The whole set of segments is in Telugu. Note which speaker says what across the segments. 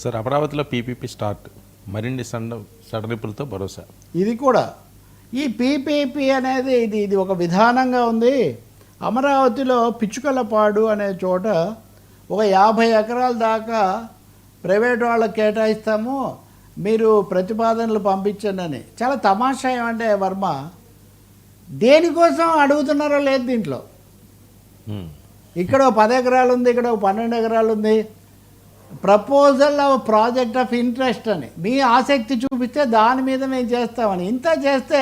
Speaker 1: సార్ అమరావతిలో పీపీపీ స్టార్ట్ మరిన్ని సన్న సడలింపులతో భరోసా.
Speaker 2: ఇది కూడా. ఈ పీపీపీ అనేది ఇది ఇది ఒక విధానంగా ఉంది. అమరావతిలో పిచ్చుకలపాడు అనే చోట ఒక యాభై ఎకరాల దాకా ప్రైవేట్ వాళ్ళకి కేటాయిస్తాము. మీరు ప్రతిపాదనలు పంపించండి అని. చాలా తమాషా ఏమంటే వర్మ దేనికోసం అడుగుతున్నారో లేదు దీంట్లో. ఇక్కడ పది ఎకరాలు ఉంది ఇక్కడ పన్నెండు ఎకరాలు ఉంది. Proposal of project of interest అని. మీ ఆసక్తి చూపిస్తే దాని మీద మేము చేస్తామని. ఇంత చేస్తే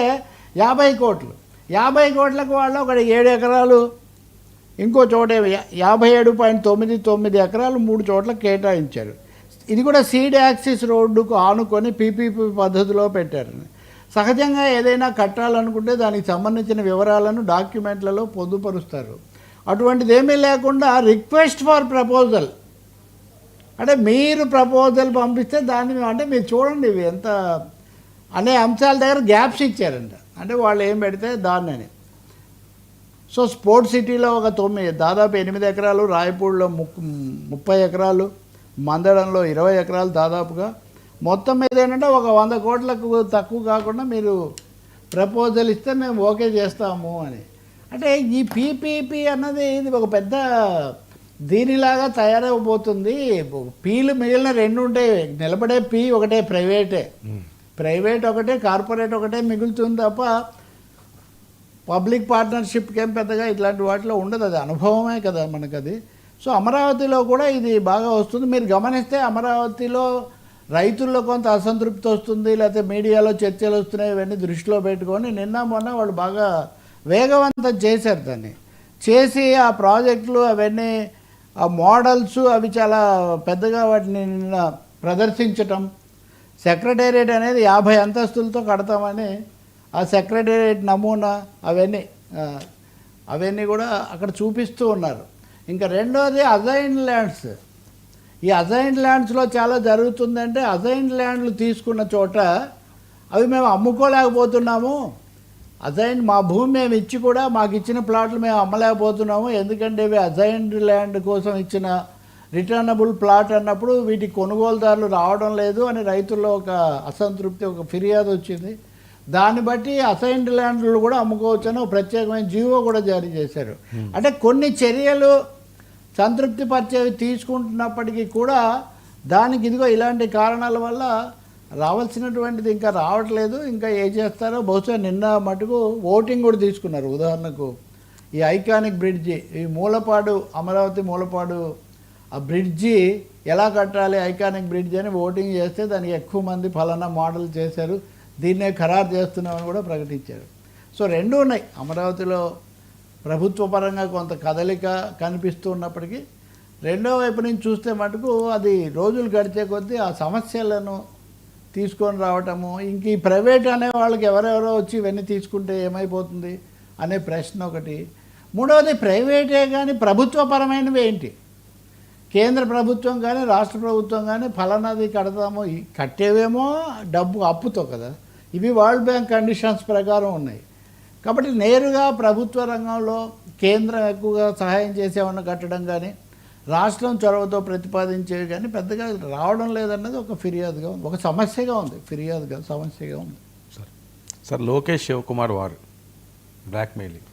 Speaker 2: యాభై కోట్లు. యాభై కోట్లకు వాళ్ళు ఒక ఏడు ఎకరాలు ఇంకో చోట యాభై ఏడు పాయింట్ తొమ్మిది తొమ్మిది ఎకరాలు మూడు చోట్ల కేటాయించారు. ఇది కూడా సీడ్ యాక్సిస్ రోడ్డుకు ఆనుకొని పీపీపీ పద్ధతిలో పెట్టారు. సహజంగా ఏదైనా కట్టాలనుకుంటే దానికి సంబంధించిన వివరాలను డాక్యుమెంట్లలో పొందుపరుస్తారు. అటువంటిది ఏమీ లేకుండా రిక్వెస్ట్ ఫర్ ప్రపోజల్ అంటే మీరు ప్రపోజల్ పంపిస్తే దాన్ని అంటే మీరు చూడండి ఇవి ఎంత అనే అంశాల దగ్గర గ్యాప్స్ ఇచ్చారంట. అంటే వాళ్ళు ఏం పెడితే దాన్ని అని సో స్పోర్ట్స్ సిటీలో ఒక తొమ్మిది దాదాపు ఎనిమిది ఎకరాలు రాయపూడిలో ముప్పై ఎకరాలు మందడంలో ఇరవై ఎకరాలు దాదాపుగా. మొత్తం మీద ఏంటంటే ఒక వంద కోట్లకు తక్కువ కాకుండా మీరు ప్రపోజల్ ఇస్తే మేము ఓకే చేస్తాము అని. అంటే ఈ పీపీపీ అన్నది ఇది ఒక పెద్ద దీనిలాగా తయారైపోతుంది పీలు మిగిలిన రెండు ఉంటాయి నిలబడే పీ ఒకటే ప్రైవేటే. ప్రైవేట్ ఒకటే కార్పొరేట్ ఒకటే మిగులుతుంది తప్ప పబ్లిక్ పార్ట్నర్షిప్కి ఏం పెద్దగా ఇట్లాంటి వాటిలో ఉండదు. అది అనుభవమే కదా మనకు అది సో అమరావతిలో కూడా ఇది బాగా వస్తుంది. మీరు గమనిస్తే అమరావతిలో రైతుల్లో కొంత అసంతృప్తి వస్తుంది లేకపోతే మీడియాలో చర్చలు వస్తున్నాయి ఇవన్నీ దృష్టిలో పెట్టుకొని నిన్న మొన్న వాళ్ళు బాగా వేగవంతం చేశారు దాన్ని. చేసి ఆ ప్రాజెక్టులు అవన్నీ ఆ మోడల్స్ అవి చాలా పెద్దగా వాటిని ప్రదర్శించటం. సెక్రటేరియట్ అనేది యాభై అంతస్తులతో కడతామని ఆ సెక్రటేరియట్ నమూనా అవన్నీ అవన్నీ కూడా అక్కడ చూపిస్తూ ఉన్నారు. ఇంకా రెండోది అజైన్ ల్యాండ్స్. ఈ అజైన్ ల్యాండ్స్లో చాలా జరుగుతుందంటే అజైన్ ల్యాండ్లు తీసుకున్న చోట అవి మేము అమ్ముకోలేకపోతున్నాము. అజైన్ మా భూమి మేము ఇచ్చి కూడా మాకు ఇచ్చిన ప్లాట్లు మేము అమ్మలేకపోతున్నాము. ఎందుకంటే ఇవి అజైన్డ్ ల్యాండ్ కోసం ఇచ్చిన రిటర్నబుల్ ప్లాట్ అన్నప్పుడు వీటికి కొనుగోలుదారులు రావడం లేదు అని రైతుల్లో ఒక అసంతృప్తి ఒక ఫిర్యాదు వచ్చింది. దాన్ని బట్టి అసైన్డ్ ల్యాండ్లు కూడా అమ్ముకోవచ్చు అని ప్రత్యేకమైన జీవో కూడా జారీ చేశారు. అంటే కొన్ని చర్యలు సంతృప్తి పరిచేవి తీసుకుంటున్నప్పటికీ కూడా దానికి ఇదిగో ఇలాంటి కారణాల వల్ల రావాల్సినటువంటిది ఇంకా రావట్లేదు ఇంకా ఏం చేస్తారో బహుశా నిన్న మటుకు ఓటింగ్ కూడా తీసుకున్నారు. ఉదాహరణకు ఈ ఐకానిక్ బ్రిడ్జి ఈ మూలపాడు అమరావతి మూలపాడు ఆ బ్రిడ్జి ఎలా కట్టాలి ఐకానిక్ బ్రిడ్జ్ అని ఓటింగ్ చేస్తే దానికి ఎక్కువ మంది ఫలానా మోడల్ చేశారు. దీన్నే ఖరారు చేస్తున్నామని కూడా ప్రకటించారు. సో రెండు ఉన్నాయి. అమరావతిలో ప్రభుత్వ పరంగా కొంత కదలిక కనిపిస్తూ ఉన్నప్పటికీ రెండో వైపు నుంచి చూస్తే మటుకు అది రోజులు గడిచే కొద్దీ ఆ సమస్యలను తీసుకొని రావటము ఇంక ఈ ప్రైవేట్ అనే వాళ్ళకి ఎవరెవరో వచ్చి ఇవన్నీ తీసుకుంటే ఏమైపోతుంది అనే ప్రశ్న ఒకటి. మూడవది ప్రైవేటే కానీ ప్రభుత్వపరమైనవి ఏంటి? కేంద్ర ప్రభుత్వం కానీ రాష్ట్ర ప్రభుత్వం కానీ ఫలానాది కడతాము కట్టేవేమో డబ్బు అప్పుతో కదా. ఇవి వరల్డ్ బ్యాంక్ కండిషన్స్ ప్రకారం ఉన్నాయి. కాబట్టి నేరుగా ప్రభుత్వ రంగంలో కేంద్రం ఎక్కువగా సహాయం చేసేమన్నా కట్టడం కానీ రాష్ట్రం చొరవతో ప్రతిపాదించేవి కానీ పెద్దగా రావడం లేదన్నది ఒక ఫిర్యాదుగా ఉంది. ఒక సమస్యగా ఉంది. ఫిర్యాదుగా సమస్యగా ఉంది.
Speaker 1: సార్ సార్ లోకేష్ శివకుమార్ వారు బ్లాక్మెయిలింగ్.